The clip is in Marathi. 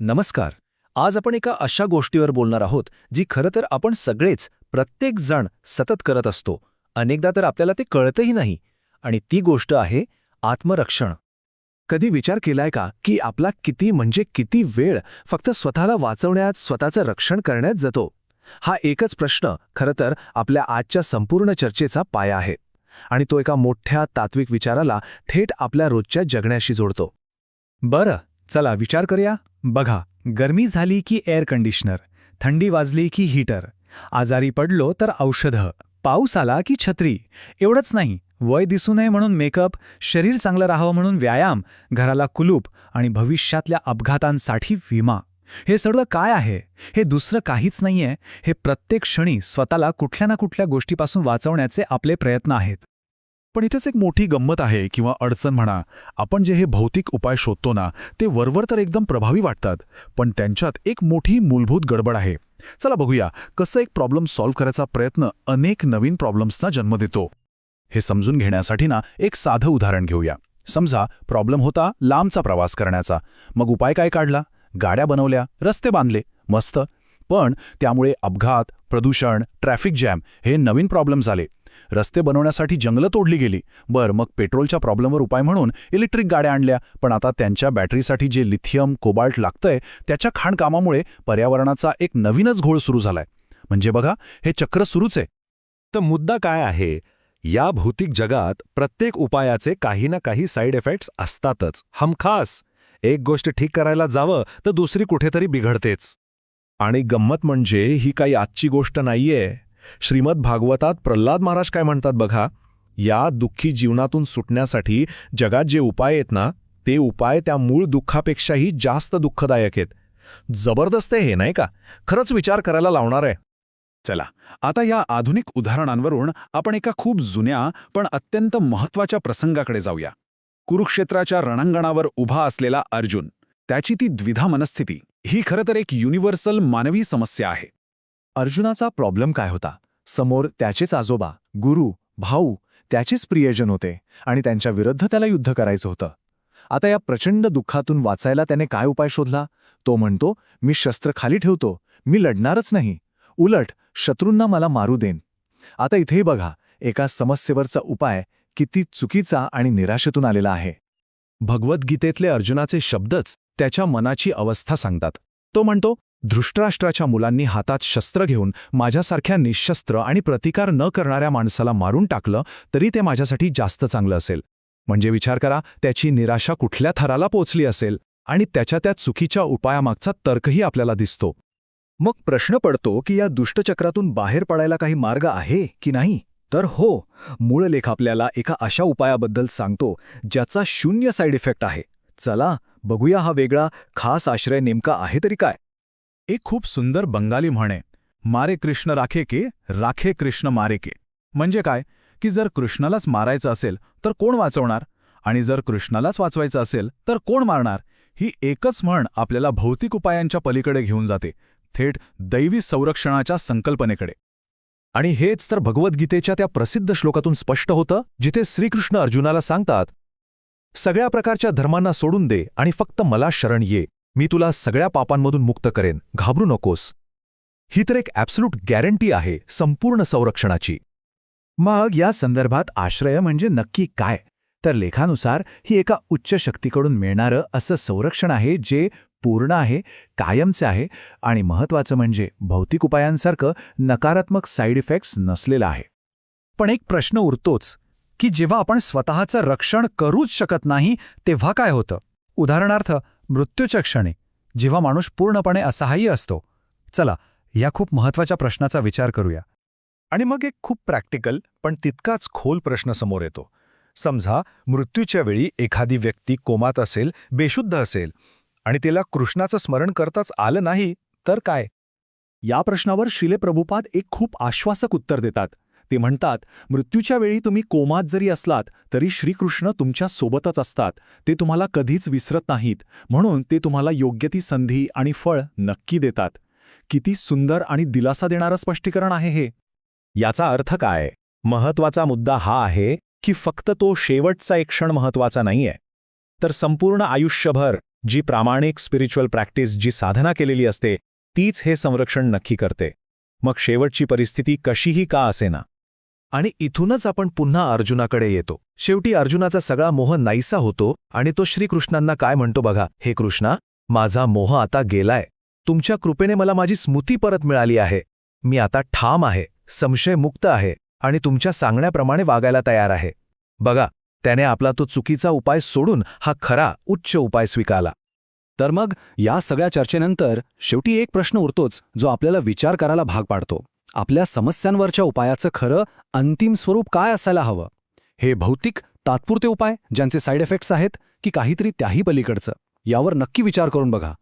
नमस्कार. आज आपण एका अशा गोष्टीवर बोलणार आहोत जी खरं तर आपण सगळेच प्रत्येकजण सतत करत असतो. अनेकदा तर आपल्याला ते कळतही नाही. आणि ती गोष्ट आहे आत्मरक्षण. कधी विचार केलाय का की आपला किती म्हणजे किती वेळ फक्त स्वतःला वाचवण्यात स्वतःचं रक्षण करण्यात जातो? हा एकच प्रश्न खरं तर आपल्या आजच्या संपूर्ण चर्चेचा पाया आहे. आणि तो एका मोठ्या तात्विक विचाराला थेट आपल्या रोजच्या जगण्याशी जोडतो. बरं चला विचार करूया. बघा गरमी झाली की एअर कंडिशनर थंडी वाजली की हीटर आजारी पडलो तर औषधं. पाऊस आला की छत्री. एवढंच नाही वय दिसू नये म्हणून मेकअप शरीर चांगलं राहावं म्हणून व्यायाम घराला कुलूप आणि भविष्यातल्या अपघातांसाठी विमा. हे सगळं काय आहे? हे दुसरं काहीच नाहीये. हे प्रत्येक क्षणी स्वतःला कुठल्या ना कुठल्या गोष्टीपासून वाचवण्याचे आपले प्रयत्न आहेत. पण इथेच एक मोठी गंमत आहे किंवा अडचण म्हणा. आपण जे हे भौतिक उपाय शोधतो ना ते वरवर तर एकदम प्रभावी वाटतात. पण त्यांच्यात एक मोठी मूलभूत गडबड आहे. चला बघूया कसं एक प्रॉब्लेम सॉल्व्ह करायचा प्रयत्न अनेक नवीन प्रॉब्लेम्सना जन्म देतो. हे समजून घेण्यासाठी ना एक साधं उदाहरण घेऊया. समजा प्रॉब्लेम होता लांबचा प्रवास करण्याचा. मग उपाय काय काढला? गाड्या बनवल्या रस्ते बांधले. मस्त. पण त्यामुळे अपघात प्रदूषण ट्रॅफिक जॅम हे नवीन प्रॉब्लेम झाले. रस्ते बनवण्यासाठी जंगलं तोडली गेली. बर मग पेट्रोलच्या प्रॉब्लेमवर उपाय म्हणून इलेक्ट्रिक गाड्या आणल्या. पण आता त्यांच्या बॅटरीसाठी जे लिथियम कोबाल्ट लागतंय त्याच्या खाणकामामुळे पर्यावरणाचा एक नवीनच घोळ सुरू झालाय. म्हणजे बघा हे चक्र सुरूच आहे. तर मुद्दा काय आहे? या भौतिक जगात प्रत्येक उपायाचे काही ना काही साईड इफेक्ट्स असतातच. हमखास. एक गोष्ट ठीक करायला जावं तर दुसरी कुठेतरी बिघडतेच. आणि गंमत म्हणजे ही काही आजची गोष्ट नाहीये. श्रीमद भागवतात प्रल्हाद महाराज काय म्हणतात बघा? या दुःखी जीवनातून सुटण्यासाठी जगात जे उपाय आहेत ना ते उपाय त्या मूळ दुःखापेक्षाही जास्त दुःखदायक आहेत. जबरदस्त आहे हे नाही का? खरंच विचार करायला लावणार आहे. चला आता या आधुनिक उदाहरणांवरून आपण एका खूप जुन्या पण अत्यंत महत्त्वाच्या प्रसंगाकडे जाऊया. कुरुक्षेत्राच्या रणांगणावर उभा असलेला अर्जुन. त्याची ती द्विधा मनस्थिती. ही खरं तर एक युनिव्हर्सल मानवी समस्या आहे. अर्जुनाचा प्रॉब्लेम काय होता? समोर त्याचेच आजोबा गुरु भाऊ त्याचेच प्रियजन होते आणि त्यांच्या विरुद्ध त्याला युद्ध करायचं होतं. आता या प्रचंड दुःखातून वाचायला त्याने काय उपाय शोधला? तो म्हणतो मी शस्त्र खाली ठेवतो मी लढणारच नाही. उलट शत्रूंना मला मारू देन. आता इथेही बघा एका समस्येवरचा उपाय किती चुकीचा आणि निराशेतून आलेला आहे. भगवद्गीतेतले अर्जुनाचे शब्दच त्याच्या मनाची अवस्था सांगतात. तो म्हणतो धृष्टराष्ट्राच्या मुलांनी हातात शस्त्र घेऊन माझ्यासारख्या निशस्त्र आणि प्रतिकार न करणाऱ्या माणसाला मारून टाकलं तरी ते माझ्यासाठी जास्त चांगलं असेल. म्हणजे विचार करा त्याची निराशा कुठल्या थराला पोचली असेल आणि त्याच्या त्या चुकीच्या उपायामागचा तर्कही आपल्याला दिसतो. मग प्रश्न पडतो की या दुष्टचक्रातून बाहेर पडायला काही मार्ग आहे की नाही? तर हो मूळ लेख आपल्याला एका अशा उपायाबद्दल सांगतो ज्याचा शून्य साईड इफेक्ट आहे. चला बघूया हा वेगळा खास आश्रय नेमका आहे तरी काय. एक खूप सुंदर बंगाली म्हणे मारे कृष्ण राखे के राखे कृष्ण मारे के. म्हणजे काय? की जर कृष्णालाच मारायचं असेल तर कोण वाचवणार? आणि जर कृष्णालाच वाचवायचं असेल तर कोण मारणार? ही एकच म्हण आपल्याला भौतिक उपायांच्या पलीकडे घेऊन जाते थेट दैवी संरक्षणाच्या संकल्पनेकडे. आणि हेच तर भगवद्गीतेच्या त्या प्रसिद्ध श्लोकातून स्पष्ट होतं जिथे श्रीकृष्ण अर्जुनाला सांगतात सगळ्या प्रकारच्या धर्मांना सोडून दे आणि फक्त मला शरण ये. मी तुला सगळ्या पापांमधून मुक्त करेन. घाबरू नकोस. ही तर एक ॲब्सल्यूट गॅरंटी आहे संपूर्ण संरक्षणाची. मग या संदर्भात आश्रय म्हणजे नक्की काय? तर लेखानुसार ही एका उच्च शक्तीकडून मिळणारं असं संरक्षण आहे जे पूर्ण आहे कायमचे आहे आणि महत्त्वाचं म्हणजे भौतिक उपायांसारखं नकारात्मक साईड इफेक्ट्स नसलेलं आहे. पण एक प्रश्न उरतोच. की जेव्हा आपण स्वतःचं रक्षण करूच शकत नाही तेव्हा काय होतं? उदाहरणार्थ मृत्यूच्या क्षणी जेव्हा माणूस पूर्णपणे असहाय्य असतो. चला या खूप महत्त्वाच्या प्रश्नाचा विचार करूया. आणि मग एक खूप प्रॅक्टिकल पण तितकाच खोल प्रश्न समोर येतो. समजा मृत्यूच्या वेळी एखादी व्यक्ती कोमात असेल बेशुद्ध असेल आणि तिला कृष्णाचं स्मरण करताच आलं नाही तर काय? या प्रश्नावर शिले प्रभुपाद एक खूप आश्वासक उत्तर देतात. ते म्हणतात मृत्यूच्या वेळी तुम्ही कोमात जरी असलात तरी श्रीकृष्ण तुमच्या सोबतच असतात. ते तुम्हाला कधीच विसरत नाहीत. म्हणून ते तुम्हाला योग्य ती संधी आणि फळ नक्की देतात. किती सुंदर आणि दिलासा देणारं स्पष्टीकरण आहे हे. याचा अर्थ काय? महत्त्वाचा मुद्दा हा आहे की फक्त तो शेवटचा एक क्षण महत्त्वाचा नाहीये. तर संपूर्ण आयुष्यभर जी प्रामाणिक स्पिरिच्युअल प्रॅक्टिस जी साधना केलेली असते तीच हे संरक्षण नक्की करते. मग शेवटची परिस्थिती कशीही का असेना. आणि इथूनच आपण पुन्हा अर्जुनाकडे येतो. शेवटी अर्जुनाचा सगळा मोह नाहीसा होतो आणि तो श्रीकृष्णांना काय म्हणतो बघा हे कृष्णा माझा मोह आता गेलाय. तुमच्या कृपेने मला माझी स्मृती परत मिळाली आहे. मी आता ठाम आहे संशयमुक्त आहे आणि तुमच्या सांगण्याप्रमाणे वागायला तयार आहे. बघा त्याने आपला तो चुकीचा उपाय सोडून हा खरा उच्च उपाय स्वीकारला. तर मग या सगळ्या चर्चेनंतर शेवटी एक प्रश्न उरतोच जो आपल्याला विचार करायला भाग पाडतो. आपल्या समस्यांवरच्या उपायाचं खरं अंतिम स्वरूप काय असायला हवं? हे भौतिक तात्पुरते उपाय ज्यांचे साईड इफेक्ट्स आहेत की काहीतरी त्याही पलीकडचं? यावर नक्की विचार करून बघा.